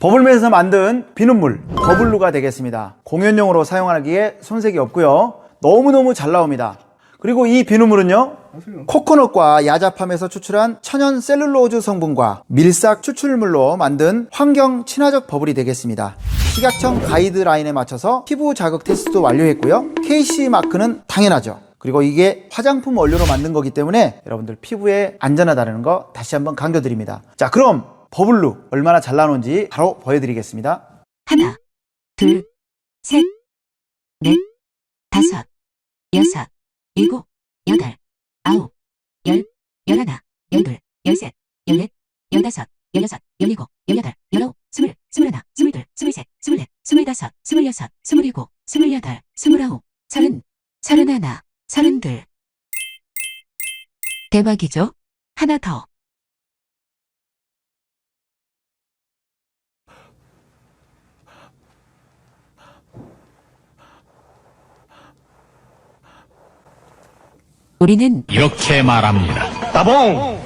버블맨에서 만든 비눗물 버블루가 되겠습니다. 공연용으로 사용하기에 손색이 없고요. 너무너무 잘 나옵니다. 그리고 이 비눗물은요. 코코넛과 야자팜에서 추출한 천연 셀룰로즈 성분과 밀싹 추출물로 만든 환경 친화적 버블이 되겠습니다. 식약청 가이드라인에 맞춰서 피부 자극 테스트도 완료했고요. KC 마크는 당연하죠. 그리고 이게 화장품 원료로 만든 거기 때문에 여러분들 피부에 안전하다는 거 다시 한번 강조드립니다. 자, 그럼 버블루 얼마나 잘 나오는지 바로 보여드리겠습니다. 하나, 둘, 셋, 넷, 다섯, 여섯, 일곱, 여덟, 아홉, 열, 열하나, 열둘, 열셋, 열넷, 열다섯, 열여섯, 열일곱, 열여덟, 열아홉, 스물, 스물하나, 스물둘, 스물셋, 스물넷, 스물다섯, 스물여섯, 스물일곱, 스물여덟, 스물아홉, 서른, 서른하나, 서른둘. 대박이죠? 하나 더. 우리는 이렇게 말합니다. 따봉!